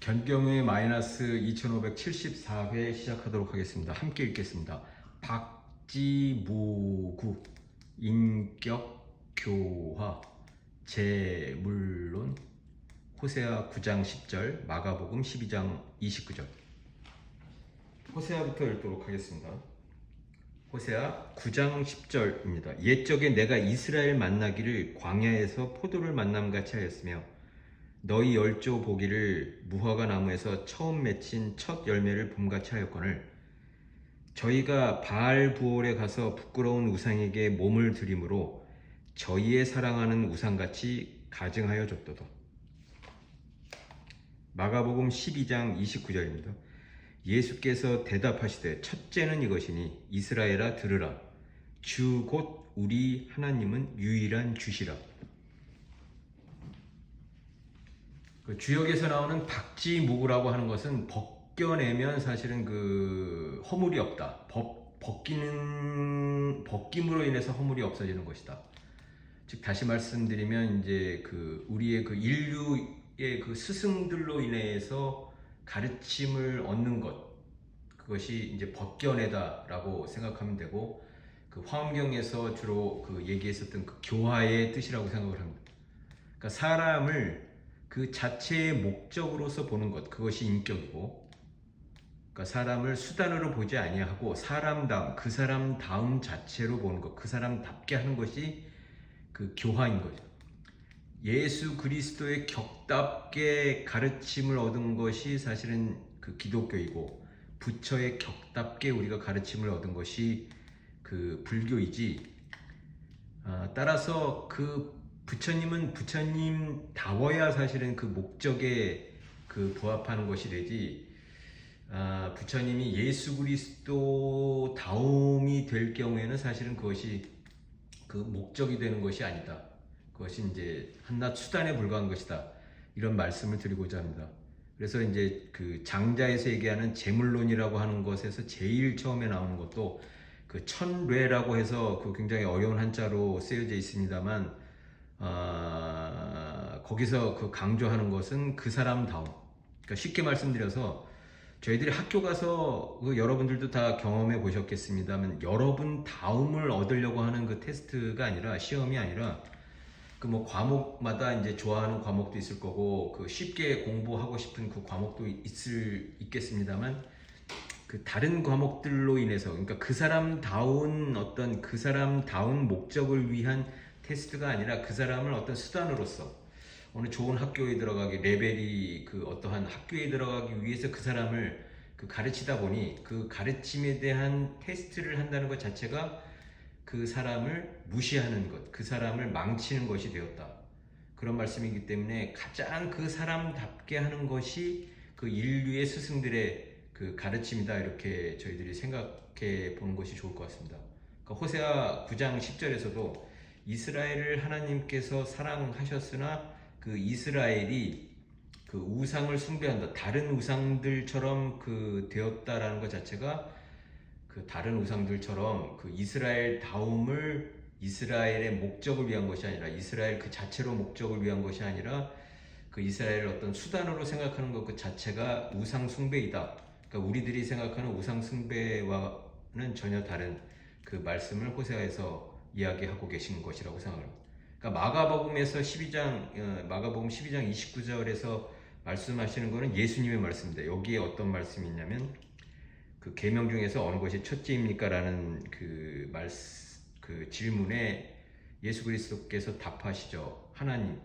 견경의 마이너스 2574회 시작하도록 하겠습니다. 함께 읽겠습니다. 박지무구 인격 교화 재물론 호세아 9장 10절 마가복음 12장 29절 호세아부터 읽도록 하겠습니다. 호세아 9장 10절입니다. 옛적에 내가 이스라엘 만나기를 광야에서 포도를 만남같이 하였으며 너희 열조 보기를 무화과 나무에서 처음 맺힌 첫 열매를 봄같이 하였거늘 저희가 바알 부올에 가서 부끄러운 우상에게 몸을 드림으로 저희의 사랑하는 우상같이 가증하여 줬도다. 마가복음 12장 29절입니다. 예수께서 대답하시되 첫째는 이것이니 이스라엘아 들으라 주 곧 우리 하나님은 유일한 주시라. 그 주역에서 나오는 박지무구라고 하는 것은 벗겨내면 사실은 그 허물이 없다. 벗, 벗기는 벗김으로 인해서 허물이 없어지는 것이다. 즉 다시 말씀드리면 이제 그 우리의 그 인류의 그 스승들로 인해서 가르침을 얻는 것 그것이 이제 벗겨내다라고 생각하면 되고 그 화엄경에서 주로 그 얘기했었던 그 교화의 뜻이라고 생각을 합니다. 그러니까 사람을 그 자체의 목적으로서 보는 것 그것이 인격이고 그러니까 사람을 수단으로 보지 아니하고 사람다움 그 사람다움 자체로 보는 것 그 사람답게 하는 것이 그 교화인 거죠. 예수 그리스도의 격답게 가르침을 얻은 것이 사실은 그 기독교이고 부처의 격답게 우리가 가르침을 얻은 것이 그 불교이지. 아, 따라서 그 부처님은 부처님 다워야 사실은 그 목적에 그 부합하는 것이 되지. 아, 부처님이 예수 그리스도 다움이 될 경우에는 사실은 그것이 그 목적이 되는 것이 아니다. 그것이 이제 한낱 수단에 불과한 것이다. 이런 말씀을 드리고자 합니다. 그래서 이제 그 장자에서 얘기하는 재물론이라고 하는 것에서 제일 처음에 나오는 것도 그 천례라고 해서 그 굉장히 어려운 한자로 쓰여져 있습니다만 아, 거기서 그 강조하는 것은 그 사람다움. 그러니까 쉽게 말씀드려서 저희들이 학교 가서 그 여러분들도 다 경험해 보셨겠습니다만 여러분 다움을 얻으려고 하는 그 테스트가 아니라 시험이 아니라 그 뭐 과목마다 이제 좋아하는 과목도 있을 거고 그 쉽게 공부하고 싶은 그 과목도 있을 있겠습니다만 그 다른 과목들로 인해서 그러니까 그 사람다운 어떤 그 사람다운 목적을 위한 테스트가 아니라 그 사람을 어떤 수단으로서 어느 좋은 학교에 들어가기 레벨이 그 어떠한 학교에 들어가기 위해서 그 사람을 그 가르치다 보니 그 가르침에 대한 테스트를 한다는 것 자체가 그 사람을 무시하는 것, 그 사람을 망치는 것이 되었다. 그런 말씀이기 때문에 가장 그 사람답게 하는 것이 그 인류의 스승들의 그 가르침이다. 이렇게 저희들이 생각해 보는 것이 좋을 것 같습니다. 그러니까 호세아 9장 10절에서도 이스라엘을 하나님께서 사랑하셨으나 그 이스라엘이 그 우상을 숭배한다. 다른 우상들처럼 그 되었다라는 것 자체가 그 다른 우상들처럼 그 이스라엘 다움을 이스라엘의 목적을 위한 것이 아니라 이스라엘 그 자체로 목적을 위한 것이 아니라 그 이스라엘을 어떤 수단으로 생각하는 것 그 자체가 우상 숭배이다. 그러니까 우리들이 생각하는 우상 숭배와는 전혀 다른 그 말씀을 호세아에서 이야기하고 계신 것이라고 생각합니다. 그러니까 마가복음에서 12장 어, 마가복음 12장 29절에서 말씀하시는 것은 예수님의 말씀입니다. 여기에 어떤 말씀이 있냐면 그 계명 중에서 어느 것이 첫째입니까라는 그말그 질문에 예수 그리스도께서 답하시죠. 하나님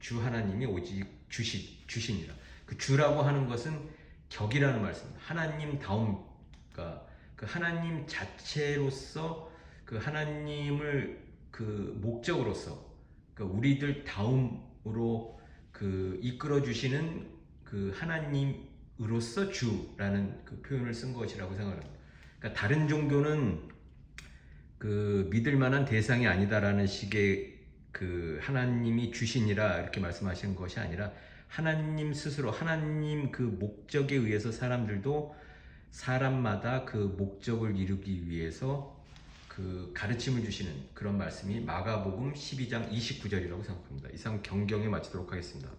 주 하나님이 오직 주시 주시니라. 그 주라고 하는 것은 격이라는 말씀입니다. 하나님 다움 그러니까 그 하나님 자체로서 그 하나님을 그 목적으로서 그 우리들 다음으로 그 이끌어 주시는 그 하나님으로서 주라는 그 표현을 쓴 것이라고 생각합니다. 그러니까 다른 종교는 그 믿을 만한 대상이 아니다라는 식의 그 하나님이 주신이라 이렇게 말씀하시는 것이 아니라 하나님 스스로 하나님 그 목적에 의해서 사람들도 사람마다 그 목적을 이루기 위해서 그 가르침을 주시는 그런 말씀이 마가복음 12장 29절이라고 생각합니다. 이상 경경에 마치도록 하겠습니다.